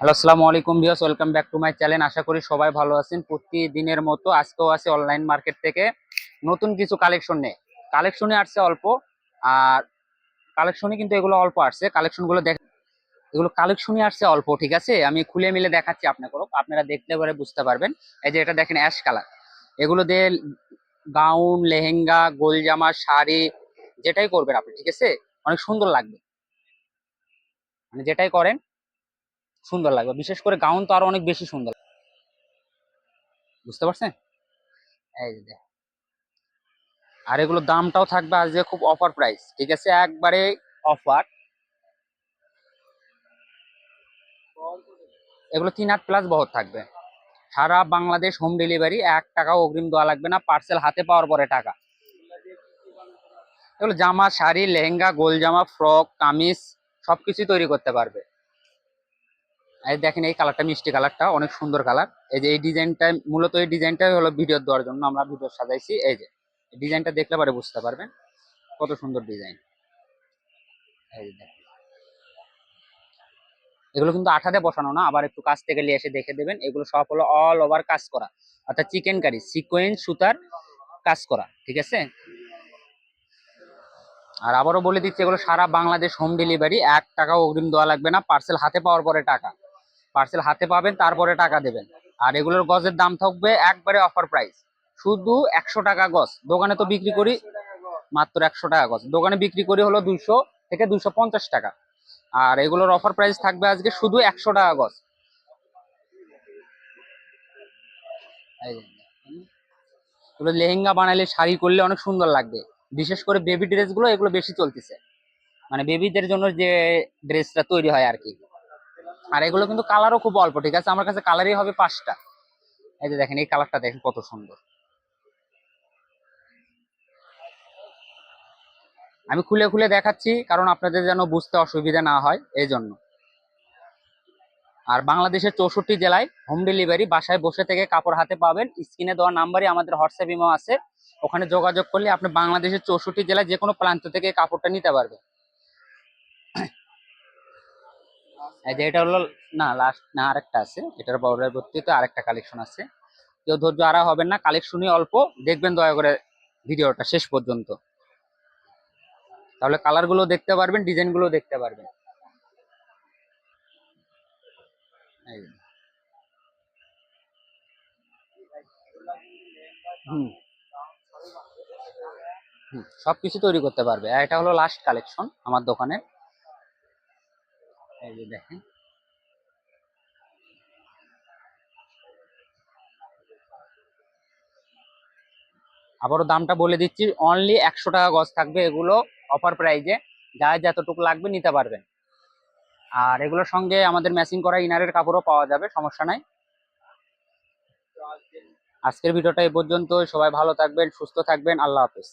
Hello, আসসালামু আলাইকুম viewers, welcome back to my channel. আশা করি সবাই ভালো আছেন। প্রতিদিনের মতো আজকেও আছে অনলাইন মার্কেট থেকে নতুন কিছু কালেকশন নেই কালেকশনে আসছে অল্প, আর কালেকশনে কিন্তু এগুলো অল্প আসছে। কালেকশনগুলো দেখ এগুলো কালেকশনই আসছে অল্প, ঠিক আছে? আমি খুলে মিলে দেখাচ্ছি আপনাকে আপনারা দেখতে পারে বুঝতে পারবেন। এই যে এটা দেখেন অ্যাশ কালার। এগুলো দিয়ে গাউন, লেহেঙ্গা, গোলজামা, শাড়ি, যেটাই করবেন আপনি, ঠিক আছে? অনেক সুন্দর লাগবে। মানে যেটাই করেন সুন্দর লাগবে। বিশেষ করে গাউন তো আরও অনেক বেশি সুন্দর বুঝতে পারছেন? এই যে আর এগুলোর দামটাও থাকবে আজকে খুব অফার প্রাইস ঠিক আছে? একবারে অফার এগুলো তিন হাত প্লাস বহর থাকবে। সারা বাংলাদেশ হোম ডেলিভারি এক টাকাও অগ্রিম দেওয়া লাগবে না পার্সেল হাতে পাওয়ার পরে টাকা। এগুলো জামা, শাড়ি, লেহেঙ্গা, গোল জামা ফ্রক কামিজ, সবকিছুই তৈরি করতে পারবে। এই দেখেন এই কালারটা মিষ্টি কালারটা অনেক সুন্দর কালার এই যে এই ডিজাইনটা মূলত এই ডিজাইনটাই হলো ভিডিও দেওয়ার জন্য আমরা ভিডিও সাজাইছি। এই যে ডিজাইনটা দেখলে পরে বুঝতে পারবেন কত সুন্দর ডিজাইন। এগুলো কিন্তু আঠাতে বসানো না, আবার একটু কাছ থেকে নিয়ে এসে দেখে দেবেন। এগুলো সব হলো অল ওভার কাজ করা। অর্থাৎ চিকেন কারি সিকোয়েন্স সুতার কাজ করা, ঠিক আছে? আর আবারও বলে দিচ্ছি, এগুলো সারা বাংলাদেশ হোম ডেলিভারি এক টাকাও অগ্রিম দেওয়া লাগবে না পার্সেল হাতে পাওয়ার পরে টাকা। পার্সেল হাতে পাবেন, তারপরে টাকা দেবেন। আর এগুলোর গজের দাম থাকবে একবারে অফার প্রাইস শুধু একশো টাকা গজ। দোকানে তো বিক্রি করি মাত্র একশো টাকা গজ। দোকানে বিক্রি করি হলো দুইশো থেকে দুইশো পঞ্চাশ টাকা। আর এগুলোর অফার প্রাইস থাকবে আজকে শুধু একশো টাকা গজ। এগুলো লেহেঙ্গা বানাইলে শাড়ি করলে অনেক সুন্দর লাগবে। বিশেষ করে বেবি ড্রেসগুলো এগুলো বেশি চলতেছে। মানে বেবিদের জন্য যে ড্রেসটা তৈরি হয় আর কি। আর এগুলো কিন্তু কালারও খুব অল্প, ঠিক আছে? আমার কাছে কালারই হবে পাঁচটা। এই যে দেখেন, এই কালারটা দেখেন কত সুন্দর। আমি খুলে খুলে দেখাচ্ছি, কারণ আপনাদের যেন বুঝতে অসুবিধা না হয়, এই জন্য। আর বাংলাদেশের চৌষট্টি জেলায় হোম ডেলিভারি বাসায় বসে থেকে কাপড় হাতে পাবেন। স্ক্রিনে দেওয়া নাম্বারই আমাদের হোয়াটসঅ্যাপ ইমো আছে। ওখানে যোগাযোগ করলে আপনি বাংলাদেশের চৌষট্টি জেলায় যে কোনো প্রান্ত থেকে কাপড়টা নিতে পারবেন এই এটা হলো, না লাস্ট না, আরেকটা আছে। এটার পরবর্তীতে আরেকটা কালেকশন আছে। কেউ ধৈর্য আরা হবেন না কালেকশনই অল্প। দেখবেন দয়া করে ভিডিওটা শেষ পর্যন্ত। তাহলে কালারগুলো দেখতে পারবেন ডিজাইনগুলো দেখতে পারবেন। হুম। হুম, সবকিছু তৈরি করতে পারবে। এটা হলো লাস্ট কালেকশন আমার দোকানের। এই যে দেখেন। আবারও দামটা বলে দিচ্ছি অনলি একশো টাকা গজ থাকবে এগুলো অফার প্রাইজে যার যতটুকু লাগবে নিতে পারবেন। আর এগুলোর সঙ্গে আমাদের ম্যাচিং করা ইনারের কাপড়ও পাওয়া যাবে, সমস্যা নাই। আজকের ভিডিওটা এই পর্যন্ত সবাই ভালো থাকবেন, সুস্থ থাকবেন। আল্লাহ হাফেজ।